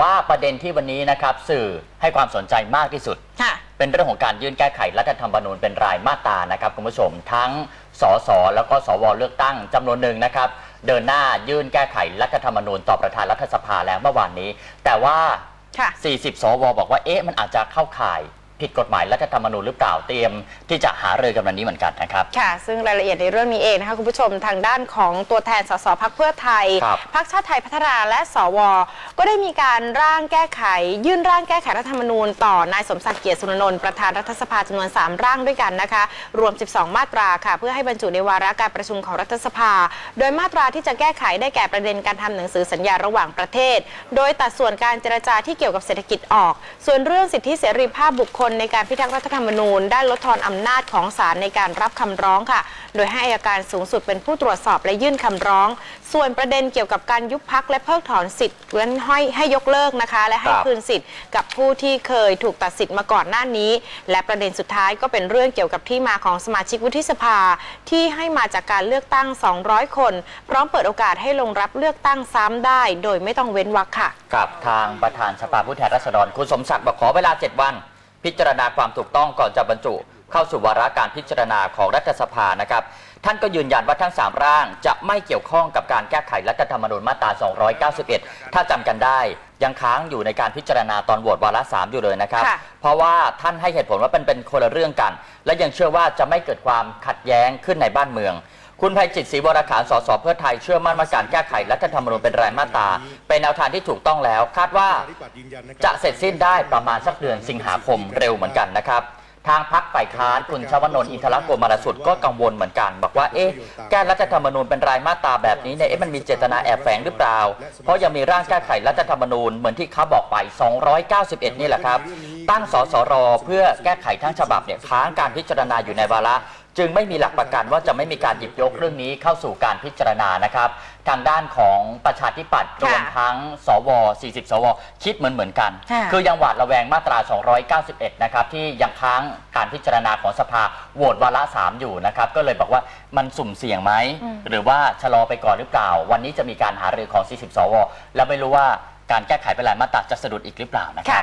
ว่าประเด็นที่วันนี้นะครับสื่อให้ความสนใจมากที่สุด ค่ะ เป็นเรื่องของการยื่นแก้ไขรัฐธรรมนูญเป็นรายมาตรานะครับคุณผู้ชมทั้งสสแล้วก็สวเลือกตั้งจำนวนหนึ่งนะครับ เดินหน้ายื่นแก้ไขรัฐธรรมนูญต่อประธานรัฐสภาแล้วเมื่อวานนี้ แต่ว่า ค่ะ 40 สว บอกว่าเอ๊ะมันอาจจะเข้าข่าย ผิดกฎหมายรัฐธรรมนูญหรือเปล่าเตรียมที่จะหารือกันวันนี้เหมือนกันนะครับ ค่ะ ซึ่งรายละเอียดในเรื่องนี้เองนะคะคุณผู้ชมทางด้านของตัวแทนสสพักเพื่อไทยครับ พักชาติไทยพัฒนาและสว ก็ได้มีการร่างแก้ไข ยื่นร่างแก้ไขรัฐธรรมนูญต่อนายสมศักดิ์เกียรติสุนนนท์ประธานรัฐสภาจำนวน 3 ร่างด้วยกันนะคะ รวม 12 มาตราค่ะ เพื่อให้บรรจุในวาระการประชุมของรัฐสภา โดยมาตราที่จะแก้ไขได้แก่ประเด็นการทำหนังสือสัญญาระหว่างประเทศ โดยตัดส่วนการเจรจาที่เกี่ยวกับเศรษฐกิจออก ส่วนเรื่องสิทธิเสรีภาพบุคคลในการพิทักษ์รัฐธรรมนูญ ได้ลดทอนอำนาจของศาลในการรับคำร้องค่ะ โดยให้อายการสูงสุดเป็นผู้ตรวจสอบและยื่นคำร้อง ส่วนประเด็นเกี่ยวกับการยุบพักและเพิกถอนสิทธิ์เว้นให้ให้ยกเลิกนะคะ และให้คืนสิทธิ์กับผู้ที่เคยถูกตัดสิทธิ์มาก่อนหน้านี้ และประเด็นสุดท้ายก็เป็นเรื่องเกี่ยวกับที่มาของสมาชิกวุฒิสภา ที่ให้มาจากการเลือกตั้ง 200 คน พร้อมเปิดโอกาสให้ลงรับเลือกตั้งซ้ำได้ โดยไม่ต้องเว้นวรรคค่ะ กับทางประธานสภาผู้แทนราษฎรคุณสมศักดิ์บอกขอเวลา 7 วัน พิจารณาความถูกต้องก่อนจะบรรจุ เข้าสู่วาระการพิจารณาของรัฐสภานะครับ ท่านก็ยืนยันว่าทั้ง 3 ร่างจะไม่เกี่ยวข้องกับการแก้ไขรัฐธรรมนูญมาตรา 291 ถ้าจำกันได้ยังค้างอยู่ในการพิจารณาตอนโหวตวาระ3อยู่เลยนะครับค่ะเพราะว่าท่านให้เหตุผลว่าเป็นเป็นคนละเรื่องกัน และยังเชื่อว่าจะไม่เกิดความขัดแย้งขึ้นในบ้านเมือง คุณภัยจิตศรีวรขานสสเพื่อไทยเชื่อมั่นว่าการแก้ไขรัฐธรรมนูญเป็นรายมาตราเป็นแนวทางที่ถูกต้องแล้ว คาดว่าจะเสร็จสิ้นได้ประมาณสักเดือนสิงหาคมเร็วเหมือนกันนะครับทางพักฝ่ายค้านคุณชวนนท์อินทรโกมารสุดก็กังวลเหมือนกัน บอกว่าเอ๊ะแก้รัฐธรรมนูญเป็นรายมาตราแบบนี้เนี่ยเอ๊ะมันมีเจตนาแอบแฝงหรือเปล่า เพราะยังมีร่างแก้ไขรัฐธรรมนูญเหมือนที่เขาบอกไป 291 นี่แหละครับ ตั้งสสร เพื่อแก้ไขทั้งฉบับเนี่ยค้างการพิจารณาอยู่ในวาระ จึงไม่มีหลักประกันว่าจะไม่มีการหยิบยกเรื่องนี้เข้าสู่การพิจารณานะครับ ทางด้านของประชาธิปัตย์รวมทั้งสว 40 สว คิดเหมือนเหมือนๆกัน ค่ะ คือยังหวาดระแวงมาตรา 291 นะครับ ที่ยังค้างการพิจารณาของสภาโหวตวาระ 3 อยู่นะครับ ก็เลยบอกว่ามันสุ่มเสี่ยงไหม หรือว่าชะลอไปก่อนหรือเปล่า วันนี้จะมีการหารือของ 40 สว แล้วไม่รู้ว่าการแก้ไขเป็นรายมาตราจะสะดุดอีกหรือเปล่านะครับ ค่ะ